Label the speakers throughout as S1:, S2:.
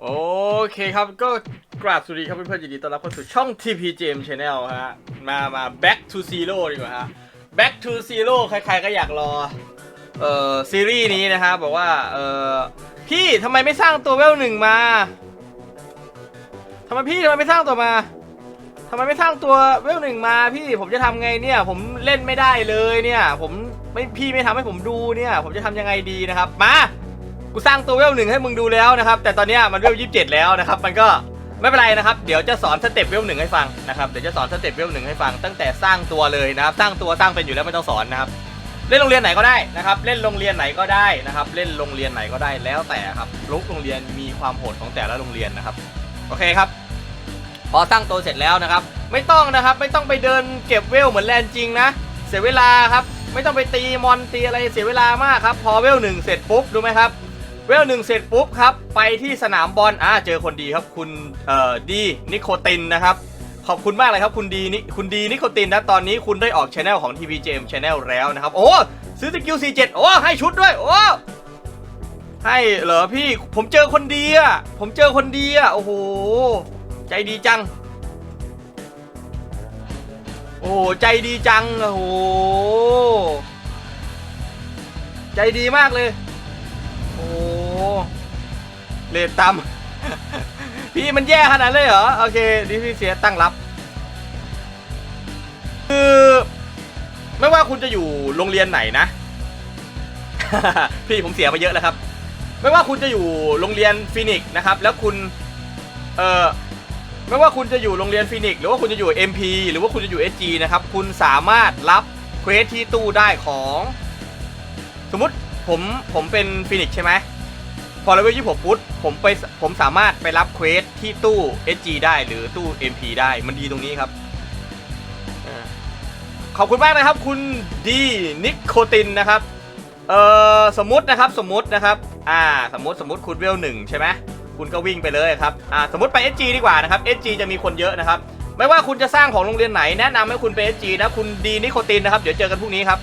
S1: โอเคครับก็กราบสวัสดีครับเพื่อนๆยินดีต้อนรับเข้าสู่ช่อง TPGM Channel ฮะ มามา back to zero ดีกว่าฮะ back to zero ใครๆก็อยากรอ เอ่อ ซีรีส์นี้นะฮะ บอกว่า เอ่อ พี่ทำไมไม่สร้างตัวเวลหนึ่งมาทำไมพี่ทำไมไม่สร้างตัวมาทำไมไม่สร้างตัวเวลหนึ่งมาพี่ผมจะทำไงเนี่ย ผมเล่นไม่ได้เลยเนี่ย ผมไม่พี่ไม่ทำให้ผมดูเนี่ย ผมจะทำยังไงดีนะครับ มา กูสร้างตัวเวลหนึ่งให้มึงดูแล้วนะครับ แต่ตอนเนี้ยมันเวลยี่สิบเจ็ดแล้วนะครับ มันก็ไม่เป็นไรนะครับ เดี๋ยวจะสอนสเต็ปเวลหนึ่งให้ฟังนะครับ เดี๋ยวจะสอนสเต็ปเวลหนึ่งให้ฟัง ตั้งแต่สร้างตัวเลยนะครับ สร้างตัวสร้างเป็นอยู่แล้วไม่ต้องสอนนะครับ เล่นโรงเรียนไหนก็ได้นะครับ เล่นโรงเรียนไหนก็ได้นะครับ เล่นโรงเรียนไหนก็ได้ แล้วแต่ครับลุกโรงเรียนมีความโหดของแต่ละโรงเรียนนะครับ โอเคครับ พอสร้างตัวเสร็จแล้วนะครับ ไม่ต้องนะครับ ไม่ต้องไปเดินเก็บเวลเหมือนแลนจริงนะ เสียเวลาครับ ไม่ต้องไปตีมอนตีอะไรเสียเวลามากครับ พอเวลหนึ่งเสร็จปุ๊บ ดูไหมครับ เวลหนึ่งเสร็จปุ๊บครับ ไปที่สนามบอลอ่าเจอคนดีครับคุณเอ่อดีนิโคตินนะครับขอบคุณมากเลยครับคุณดีนิคุณดีนิโคตินนะตอนนี้คุณได้ออกช anel ของ TVJM Channel แล้วนะครับ โอ้ซื้อสกิล47โอ้ให้ชุดด้วย โอ้ให้เหรอพี่ผมเจอคนดีอะผมเจอคนดีอะโอ้โหใจดีจัง โอ้ใจดีจังโอ้โหใจดีมากเลย โอ้เลทต่ำ พี่มันแย่ขนาดเลยเหรอ โอเคดิพี่เสียตั้งรับ คือ ไม่ว่าคุณจะอยู่โรงเรียนไหนนะ พี่ผมเสียไปเยอะแล้วครับ ไม่ว่าคุณจะอยู่โรงเรียนฟินิกส์นะครับ แล้วคุณ เอ่อไม่ว่าคุณจะอยู่โรงเรียนฟินิกส์หรือว่าคุณจะอยู่ MP หรือว่าคุณจะอยู่ SG นะครับ คุณสามารถรับเควสที่ตู้ได้ของ สมมติ ผมผมเป็นฟินิกส์ใช่ไหมพอเลเวลยี่ผมปุ๊บผมไปผมสามารถไปรับเควสที่ตู้ SG ได้หรือตู้ MP ได้มันดีตรงนี้ครับขอบคุณมากนะครับคุณดีนิโคตินนะครับเออสมมตินะครับสมมตินะครับอ่าสมมติสมมติคุณเวลหนึ่งใช่ไหมคุณก็วิ่งไปเลยครับอ่าสมมติไป SG ดีกว่านะครับ SG จะมีคนเยอะนะครับ ไม่ว่าคุณจะสร้างของโรงเรียนไหนแนะนำให้คุณไป SG นะคุณดีนิโคตินนะครับเดี๋ยวเจอกันพรุ่งนี้ครับ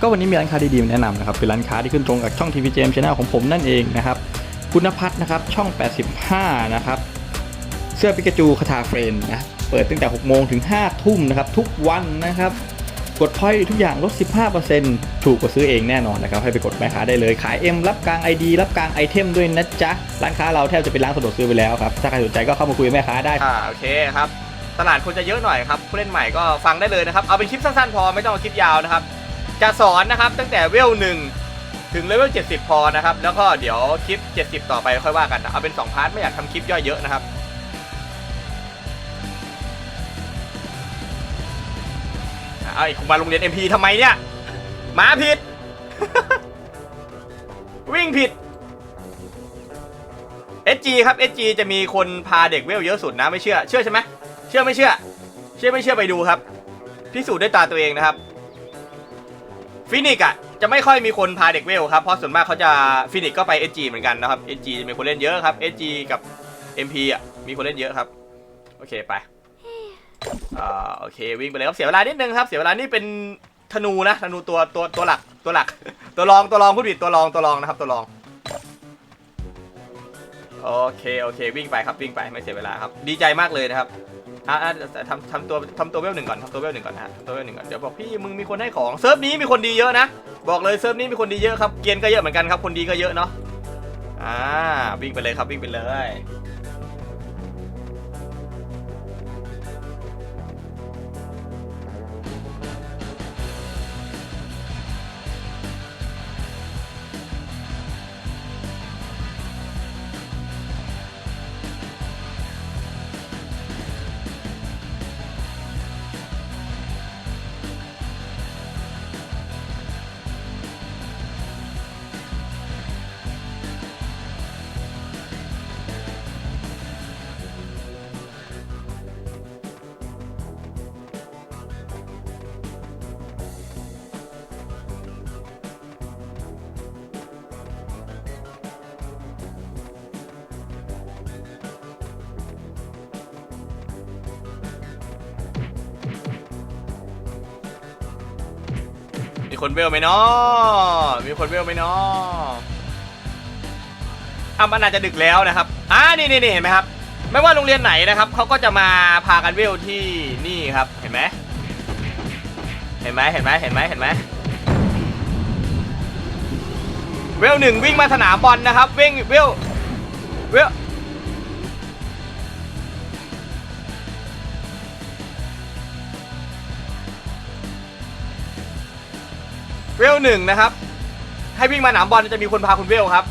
S2: ก็วันนี้มีร้านค้าดีๆมาแนะนำนะครับเป็นร้านค้าที่ขึ้นตรงกับช่อง TVJM Channel ของผมนั่นเองนะครับคุณพัฒน์นะครับช่อง 85 นะครับเสื้อปิกาจูคาถาเฟรนนะเปิดตั้งแต่ 6 โมงถึง 5 ทุ่มนะครับทุกวันนะครับกดพอยทุกอย่างลด 15%ถูกกว่าซื้อเองแน่นอนนะครับ ให้ไปกดแม่ค้าได้เลย ขาย M รับกลาง ID รับกลางไอเทมด้วยนะจ๊ะ ร้านค้าเราแทบจะเป็นร้านสะดวกซื้อไปแล้วครับ ถ้าใครสนใจก็เข้ามาคุยกับแม่ค้าได้
S1: อ่าโอเคครับ ตลาดควรจะเยอะหน่อยครับผู้เล่นใหม่ก็ฟังได้เลยนะครับ เอาเป็นคลิปสั้นๆพอไม่ต้องเอาคลิปยาวนะครับ จะสอนนะครับตั้งแต่เวลหนึ่งถึงเลเวล70 พอนะครับ แล้วก็เดี๋ยวคลิป 70 ต่อไปค่อยว่ากันนะเอาเป็น 2 พาร์ทไม่อยากทำคลิปย่อยเยอะนะครับ เอาอีกมาโรงเรียน MP ทำไมเนี่ยหมาผิด วิ่งผิด SG ครับ SG จะมีคนพาเด็กเวลเยอะสุดนะไม่เชื่อ เชื่อใช่ไหมเชื่อไม่เชื่อ เชื่อไม่เชื่อไปดูครับ พิสูจน์ด้วยตาตัวเองนะครับ ฟินิกอะจะไม่ค่อยมีคนพาเด็กเวลครับ เพราะส่วนมากเขาจะฟินิกก็ไป SG เหมือนกันนะครับ SG จะมีคนเล่นเยอะครับ SG กับ MP อะมีคนเล่นเยอะครับ โอเคไปอ่าโอเควิ่งไปเลยครับเสียเวลานิดนึงครับ เสียเวลานี่เป็นธนูนะธนูตัวตัวตัวหลักตัวหลัก ตัวรองตัวรองพูดผิดตัวรองตัวรองนะครับ ตัวรองโอเคโอเควิ่งไปครับวิ่งไปไม่เสียเวลาครับ ดีใจมากเลยนะครับ อะอะทำทำตัวทำตัวเวลหนึ่งก่อนทำตัวเวลหนึ่งก่อนนะฮะทำตัวเวลหนึ่งก่อนเดี๋ยวบอกพี่มึงมีคนให้ของเซิร์ฟนี้มีคนดีเยอะนะบอกเลยเซิร์ฟนี้มีคนดีเยอะครับเกียนก็เยอะเหมือนกันครับคนดีก็เยอะเนาะอ่าวิ่งไปเลยครับวิ่งไปเลย คนเวลไหมเนาะมีคนเวลไหมเนาะอะมันอาจจะดึกแล้วนะครับอ่านี่นี่นี่เห็นไหมครับ ไม่ว่าโรงเรียนไหนนะครับเขาก็จะมาพากันเวลที่นี่ครับ เห็นไหมเห็นไหมเห็นไหมเห็นไหมเห็นไหมเวลหนึ่งวิ่งมาสนามบอลนะครับวิ่งเวลเวล เวลหนึ่งนะครับ ให้วิ่งมาสนามบอลจะมีคนพาคุณเวลครับ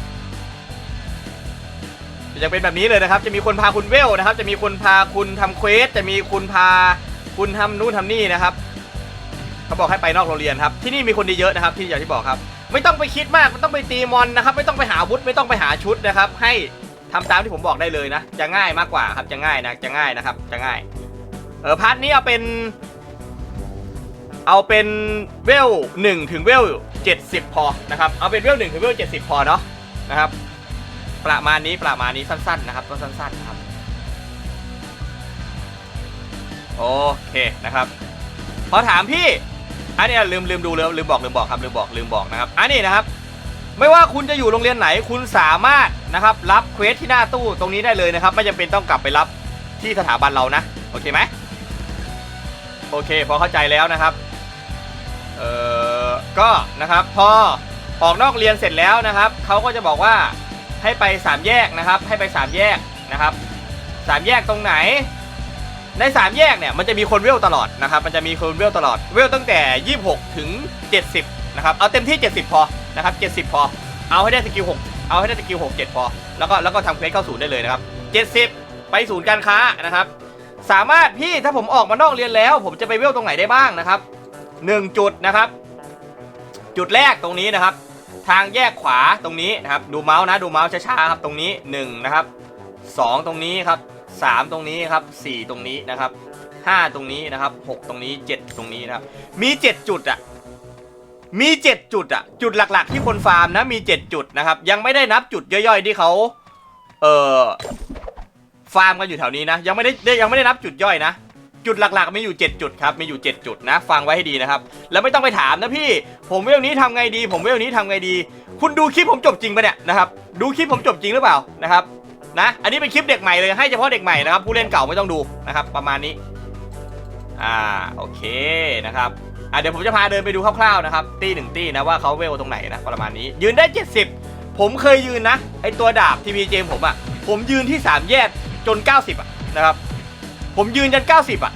S1: จะเป็นแบบนี้เลยนะครับ จะมีคนพาคุณเวลนะครับ จะมีคนพาคุณทำเควส จะมีคุณพาคุณทำนู่นทำนี่นะครับ เขาบอกให้ไปนอกโรงเรียนครับ ที่นี่มีคนดีเยอะนะครับ ที่อย่างที่บอกครับ ไม่ต้องไปคิดมากไม่ต้องไปตีมอนนะครับ ไม่ต้องไปหาวุธไม่ต้องไปหาชุดนะครับ ให้ทำตามที่ผมบอกได้เลยนะ จะง่ายมากกว่าครับ จะง่ายนะ จะง่ายนะครับ จะง่าย เออพาร์ทนี้เอาเป็น เอาเป็นเวล1ถึงเวล70 พอนะครับเอาเป็นเวล1ถึงเวล70 พอเนาะนะครับประมาณนี้ประมาณนี้สั้นๆนะครับก็สั้นๆนะครับโอเคนะครับพอถามพี่อันนี้ลืมลืมดูเลยลืมบอกลืมบอกครับลืมบอกลืมบอกนะครับอันนี้นะครับ ไม่ว่าคุณจะอยู่โรงเรียนไหนคุณสามารถนะครับรับเควสที่หน้าตู้ตรงนี้ได้เลยนะครับ ไม่จำเป็นต้องกลับไปรับที่สถาบันเรานะ โอเคไหมโอเค พอเข้าใจแล้วนะครับ เออก็นะครับพอออกนอกเรียนเสร็จแล้วนะครับเขาก็จะบอกว่าให้ไปสามแยกนะครับ ให้ไปสามแยกนะครับสามแยกตรงไหน ในสามแยกเนี่ยมันจะมีคนเวลตลอดนะครับมันจะมีคนเวลตลอดเวลตั้งแต่ 26 ถึง 70นะครับเอาเต็มที่ 70 พอนะครับ70 พอ เอาให้ได้สกิล6เอาให้ได้สกิล6 7 พอ แล้วก็แล้วก็ทำเควสเข้าศูนย์ได้เลยนะครับ 70 ไปศูนย์การค้านะครับ สามารถพี่ถ้าผมออกมานอกเรียนแล้ว ผมจะไปเวลตรงไหนได้บ้างนะครับ 1 จุดนะครับ จุดแรกตรงนี้นะครับ ทางแยกขวาตรงนี้นะครับ ดูเมาส์นะดูเมาส์ช้าๆครับตรงนี้1นะครับ2 ตรงนี้ครับ 3 ตรงนี้ครับ 4 ตรงนี้นะครับ 5 ตรงนี้นะครับ 6 ตรงนี้ 7 ตรงนี้นะครับ มี 7 จุดอะมี 7 จุดอะจุดหลักๆ ที่คนฟาร์มนะมี 7 จุดนะครับ ยังไม่ได้นับจุดย่อยๆที่เขาเอ่อฟาร์มกันอยู่แถวนี้นะ ยังไม่ได้ยังไม่ได้นับจุดย่อยนะ จุดหลักๆมีอยู่ 7 จุดครับมีอยู่ 7 จุดนะ ฟังไว้ให้ดีนะครับ แล้วไม่ต้องไปถามนะพี่ ผมเวลนี้ทำไงดี ผมเวลนี้ทำไงดี คุณดูคลิปผมจบจริงปะเนี่ยนะครับดูคลิปผมจบจริงหรือเปล่านะครับนะอันนี้เป็นคลิปเด็กใหม่เลยให้เฉพาะเด็กใหม่นะครับผู้เล่นเก่าไม่ต้องดูนะครับประมาณนี้อ่าโอเคนะครับอะเดี๋ยวผมจะพาเดินไปดูคร่าวๆนะครับตีหนึ่งตีนะว่าเขาเวลตรงไหนนะประมาณนี้ ยืนได้ 70 ผมเคยยืนนะไอตัวดาบทีวีเจมผมอะ่ะผมยืนที่ 3 แยกจน 90อะนะครับ ผมยืนจน90 อะ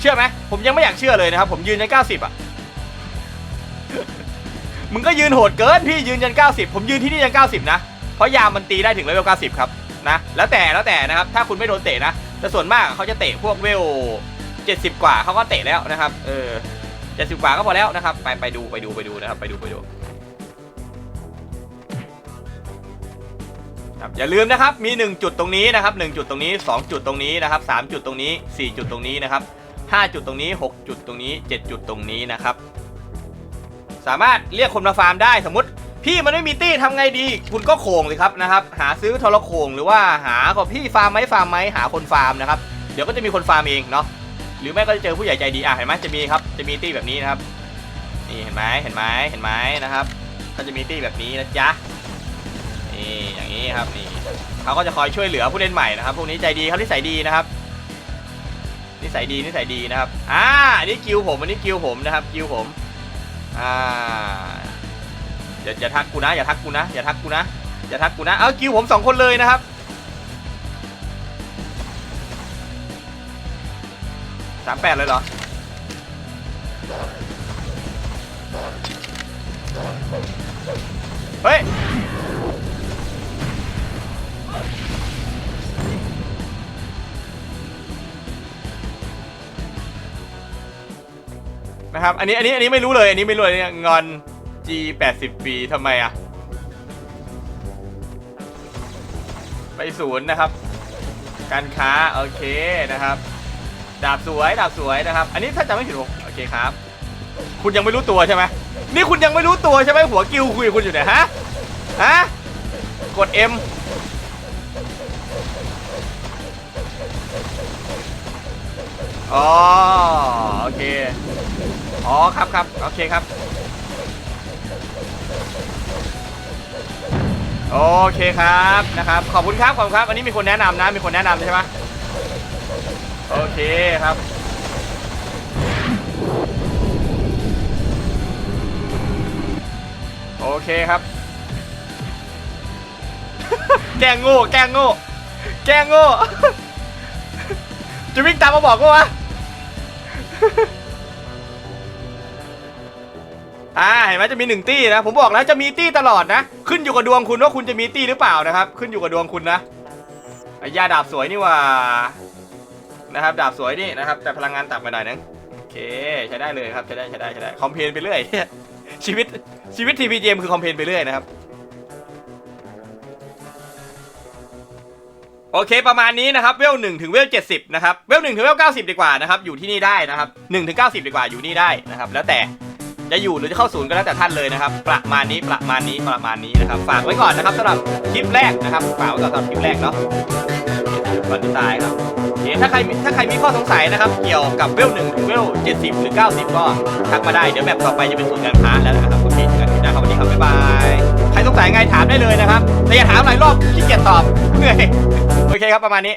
S1: เชื่อไหมผมยังไม่อยากเชื่อเลยนะครับ ผมยืนจน90 อะ มึงก็ยืนโหดเกินพี่ยืนจน90 ผมยืนที่นี่จน90 นะ เพราะยามมันตีได้ถึงเลเวล 90 ครับนะ แล้วแต่แล้วแต่นะครับ ถ้าคุณไม่โดนเตะนะ แต่ส่วนมากเขาจะเตะพวกเวล 70 กว่าเขาก็เตะแล้วนะครับ เออ 70 กว่าก็พอแล้วนะครับ ไปไปดูไปดูไปดูนะครับ ไปดูไปดู ครับอย่าลืมนะครับมี 1 จุดตรงนี้นะครับ1จุดตรงนี้ 2 จุดตรงนี้นะครับ3จุดตรงนี้ 4 จุดตรงนี้นะครับ5จุดตรงนี้ 6 จุดตรงนี้ 7 จุดตรงนี้นะครับ สามารถเรียกคนมาฟาร์มได้สมมติ พี่มันไม่มีตี้ทำไงดี คุณก็โขงเลยครับนะครับ หาซื้อทรโขงหรือว่าหาก็พี่ฟาร์มไหมฟาร์มไหมหาคนฟาร์มนะครับเดี๋ยวก็จะมีคนฟาร์มเองเนาะหรือไม่ก็จะเจอผู้ใหญ่ใจดีอะเห็นไหมจะมีครับจะมีตี้แบบนี้นะครับนี่เห็นไหมเห็นไหมเห็นไหมนะครับ ก็จะมีตี้แบบนี้นะจ๊ะ นี่อย่างนี้ครับนี่เขาก็จะคอยช่วยเหลือผู้เล่นใหม่นะครับพวกนี้ใจดีเขานิสัยดีนะครับนิสัยดีนิสัยดีนะครับ อ่า อันนี้กิวผม อันนี้กิวผมนะครับกิวผม อ่า อย่าอย่าทักกูนะ อย่าทักกูนะ อย่าทักกูนะ อย่าทักกูนะ เอากิวผมสองคนเลยนะครับ สามแปดเลยเหรอ เฮ้ย นะครับ อันนี้อันนี้อันนี้ไม่รู้เลย อันนี้ไม่รู้เลยนี่งอน G 8 0ปีทำไมอะไปศูนย์นะครับ การค้าโอเคนะครับ ดาบสวยดาบสวยนะครับ อันนี้ถ้าจำไม่ผิดผมโอเคครับ คุณยังไม่รู้ตัวใช่ไหมนี่คุณยังไม่รู้ตัวใช่ไหมหัวกิวคุยกับคุณอยู่เนี่ยฮะฮะกด M อ๋อโอเค อ๋อครับครับโอเคครับ โอเคครับนะครับ ขอบคุณครับขอบคุณครับ อันนี้มีคนแนะนำนะมีคนแนะนำใช่ไหมโอเคครับ โอเคครับ แกงโง่แกงโง่แกงโง่จะวิ่งตามมาบอกกูวะ อ่าเห็นไหมจะมีหนึ่งตี้นะ ผมบอกแล้วจะมีตี้ตลอดนะ ขึ้นอยู่กับดวงคุณว่าคุณจะมีตี้หรือเปล่านะครับ ขึ้นอยู่กับดวงคุณนะไอ้ยาดาบสวยนี่ว่านะครับดาบสวยนี่นะครับแต่พลังงานต่ำไปหน่อยนึงโอเคใช้ได้เลยครับใช้ได้ใช้ได้ใช้ได้คอมเพลนไปเรื่อยชีวิตชีวิตทีพีเจมคือคอมเพลนไปเรื่อยนะครับโอเคประมาณนี้นะครับเวลหนึ่งถึงเวลเจ็ดสิบนะครับเวลหนึ่งถึงเวลเก้าสิบดีกว่านะครับอยู่ที่นี่ได้นะครับหนึ่งถึงเก้าสิบดีกว่าอยู่นี่ได้นะครับแล้วแต่ จะอยู่หรือจะเข้าศูนย์ก็แล้วแต่ท่านเลยนะครับ ประมาณนี้ประมาณนี้ประมาณนี้นะครับ ฝากไว้ก่อนนะครับสำหรับคลิปแรกนะครับฝากไว้ก่อนสำหรับคลิปแรกเนาะก่อนที่ตายครับโอเคถ้าใครถ้าใครมีข้อสงสัยนะครับ เกี่ยวกับเวลหนึ่งถึงเวลเจ็ดสิบหรือเก้าสิบก็ทักมาได้เดี๋ยวแบบต่อไปจะเป็นศูนย์การค้าแล้วนะครับโอเคเจอกันคลิปหน้าครับวันนี้ครับบ๊ายบายใครสงสัยไงถามได้เลยนะครับแต่อย่าถามหลายรอบขี้เกียจตอบเหนื่อยโอเคครับประมาณนี้